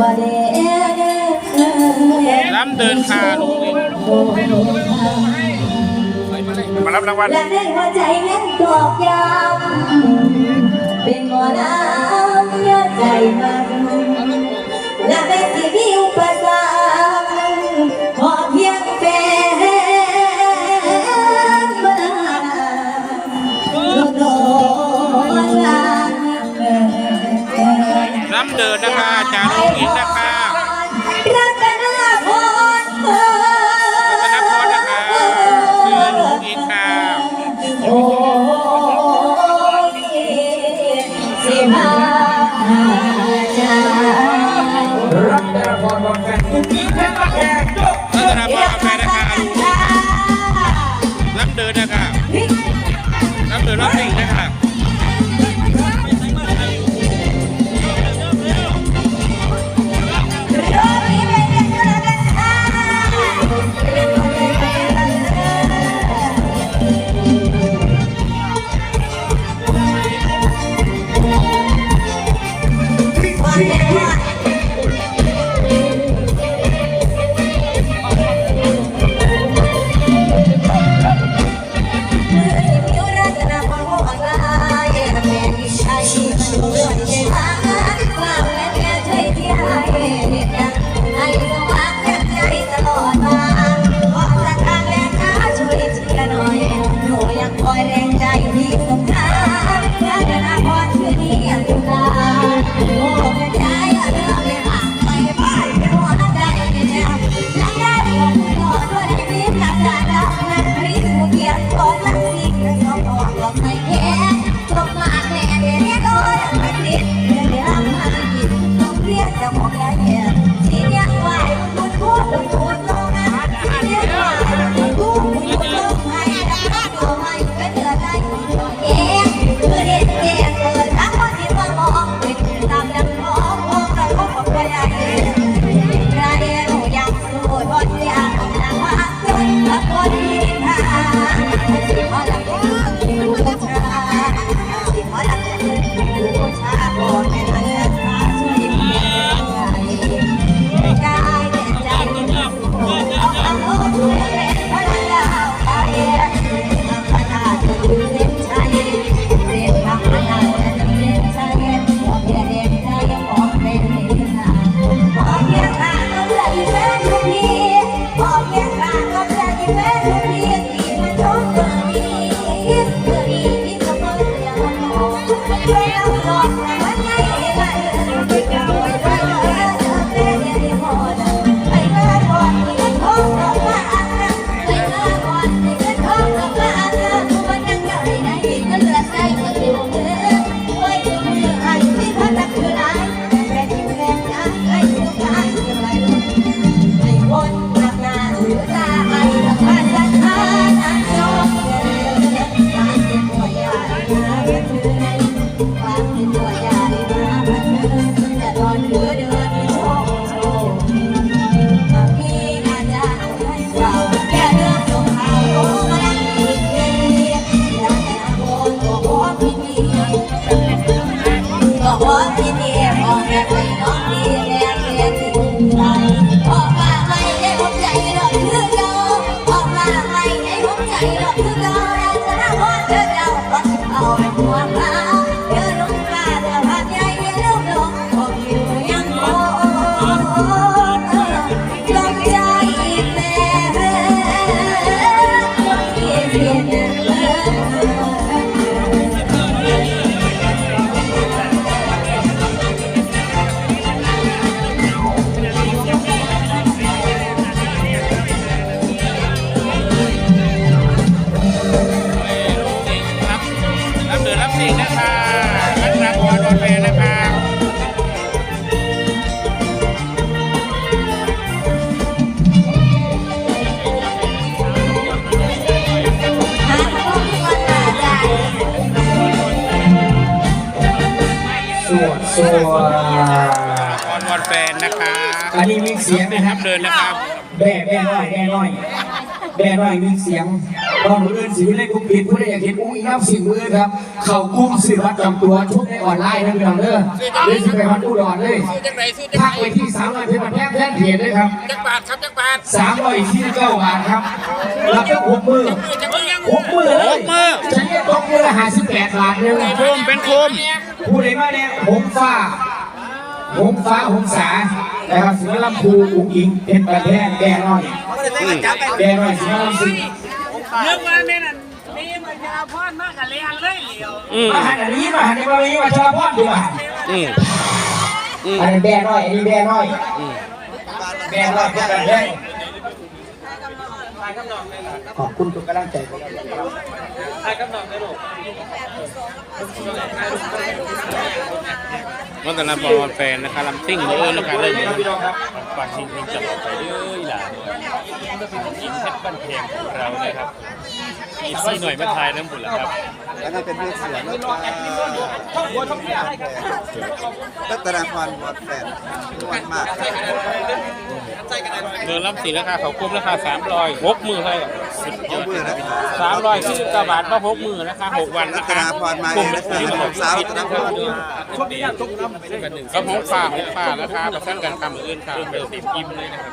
ว่าเด้ลำเดินคาลงเมารับรางวัลและในหัวใจแม่นบอกย้ำเป็นหมอน้ำยาใจมาก นะคะลูกน้ำเดินนะคะน้ำเดินรอบหนึ่งนะคะ Yeah. อยเปรย์นะครับสวดสวดออนวอนแฟนนะคะอันนี้มีเสียงนะคครัรับบเดินนะครับ แบ่แบ่น้อยแบ่น้อยแบ่น้อยมีเสียง ว่ามืออื่นสีเล่นกุ๊กปิดผู้ใดอยากเห็นอุ้งอิงน้ำสิ่งมือครับ เข่ากุ้มสื่อวัดจำตัวทุกในออนไลน์นะพี่น้องเด้อเล่นสิไปวัดอุดรเลยซื้อจังไหนซื้อจังทักไหนไปที่สามร้อยเพชรแพงแท่นเพจด้วยครับจักบาทครับจักบาทสามร้อยที่เก้าบาทครับรับเป็นหกมือจังมือยังหกมือเลยใช้ตกมือละห้าสิบแปดบาทเลย โคมเป็นโคม ผู้ใดมาเนี่ยหงฟ้าหงฟ้าหงสานะครับสิงห์ลำพูอุ้งอิงเป็นประเทศแดงน้อยแดงน้อยสิงห์ลำพู เรื่องว่าแม่นั่นมีมันจะพอดมากกับเลี้ยงเลยเหลียวอืมมาหันอันนี้มาหันนี้มามีมาชอบพ่อดีกว่าอืมอืมอันนี้แดงน้อยอันนี้แดงน้อยแดงน้อยเป็นประเทศขอบคุณทุกกำลังใจมันแต่ละบอลแฟนนะคะลำซิ่งเลยนะคะเล่นเลยปันทิ้งทิ้งจับออกไปเรื่อยห ล่ะยิ่งเพชรบันเพลงของเรานะครับอีซี่หน่อยมาทายน้ำบุญละครับแล้วก็เป็นเรื่องเสียงแล้วก็รัตนาพรวัดแฟนวันมากเดินลำสีราคาเขาคุ้มราคาสามร้อยหกมือเลยสุดยอดเมื่อนะสามร้อยที่กระบาทมาหกมือนะคะหกวันรันะตคะนาพรมาเองนะครับสาวรัตนาพรก็หกฝ่าหกฝ่านะคะประชันกันคำอื่นค่ะเดิมติดกิมเลยนะครับ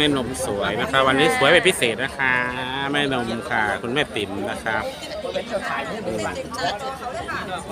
แม่นมสวยนะคะ วันนี้สวยเป็นพิเศษนะคะ แม่นมค่ะ คุณแม่ติ๋มนะครับอืม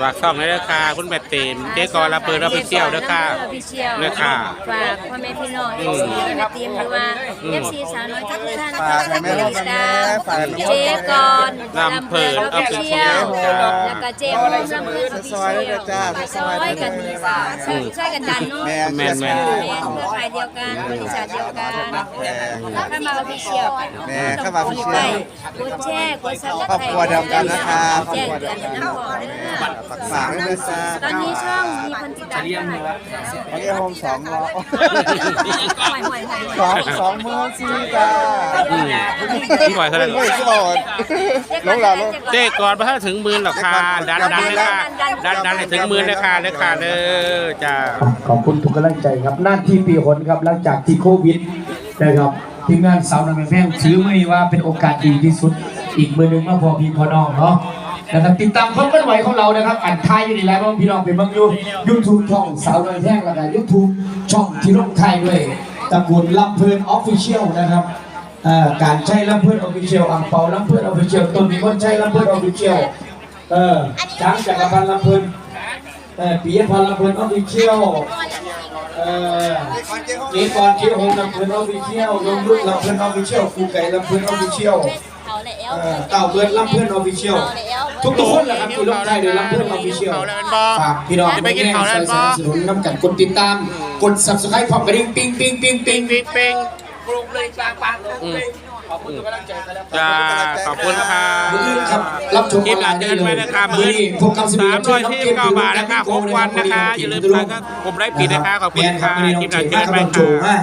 ฝากช่องเลยนะคะคุณแม่ติ๋มเจ๊กอระเบิดเราไปเที่ยวด้วยค่ะพี่เชียวเนี่ยค่ะ ฝากพ่อแม่พี่น้องเอฟซีแม่ทีมหรือว่าเอฟซีสาวน้อยทุกท่านฝากให้แม่ลูกแม่ฝากน้องเจ๊กอนลำเพลินออฟฟิเชียลจ้าแล้วก็เจ๊มูลำเพลินออฟฟิเชียลซอยกันช่วยกันดันเนาะแม่แม่นแม่นแม่เพื่อไทยเดียวกันบริษัทเดียวกันถ้ามาออฟฟิเชียลแม่เข้ามาพิเศไปษกดแชร์กดซับสไครต์ครอบครัวเดียวกันนะครับแจ้งเตือนน้ำพอเด้อฝากฝากด้วยนะจ๊ะตอนนี้ช่องมีคนติดตามเท่าไหร่วันนี้โฮมสองร้อยหวยหวยหวยสองสองมือสี่จ้าอืมพี่บอยเท่านั้นไม่ก่อนลงหล่อลงเจ๊ก่อนพระถึงหมื่นหรอกค่ะดันดันเลยค่ะดันดันให้ถึงหมื่นเลยค่ะเลยค่ะเด้อจ้าขอบคุณทุกกำลังใจครับหน้าที่ปีหนครับหลังจากที่โควิด นะครับทีมงานสาวน้ำแพงถือไม่ว่าเป็นโอกาสดีที่สุด อีกมือหนึ่งมาพอพี่พอน้องเนาะนะครับติดตามความเคลื่อนไหวของเรานะครับอันทายอยู่ในไลฟ์ของพี่น้องเป็นบางยูยูทูบช่องสาวน้ำแพงแล้วก็ยูทูบช่องที่ลงไทยด้วยตระกูลลำเพลินออฟฟิเชียลนะครับการใช้ลำเพลินออฟฟิเชียลอังเปาลำเพลินออฟฟิเชียลต้นมีคนใช้ลำเพลินออฟฟิเชียลเออช้างจักรพันธ์ลำเพลินเอ่อปีพรลำเพลินออฟฟิเชียล เอ่อมีกรเที่ยวหงลำเพลินเอาไปเที่ยลยงรุ่นลำเพลินเอาไปเที่ยวครูไก่ลำเพลินเอาไปเที่ยวเต่าเบิร์ดลำเพลินออฟฟิเชียลทุกคนแหละครับที่ลงไทยโดยลำเพลินออฟฟิเชียลฝากพี่น้องไปกินข้าวแล้วสนับสนุนน้ำกันกดติดตาม กด subscribe พร้อมกระดิ่งปิ้งปิ้งปิ้งปิ้งปิ้งปิ้งปรุงเลยปางปางเลย อืมจ้าขอบคุณค่ะมืออื่นครับรับชมคลิปหลังเดินไปนะคะมือนี้พวกคำสิบสามร้อยที่เก้าบาทนะคะหกวันนะคะอย่าลืมไปก็ผมได้ผิดนะคะขอบคุณค่ะคลิปหลังเดินไปค่ะ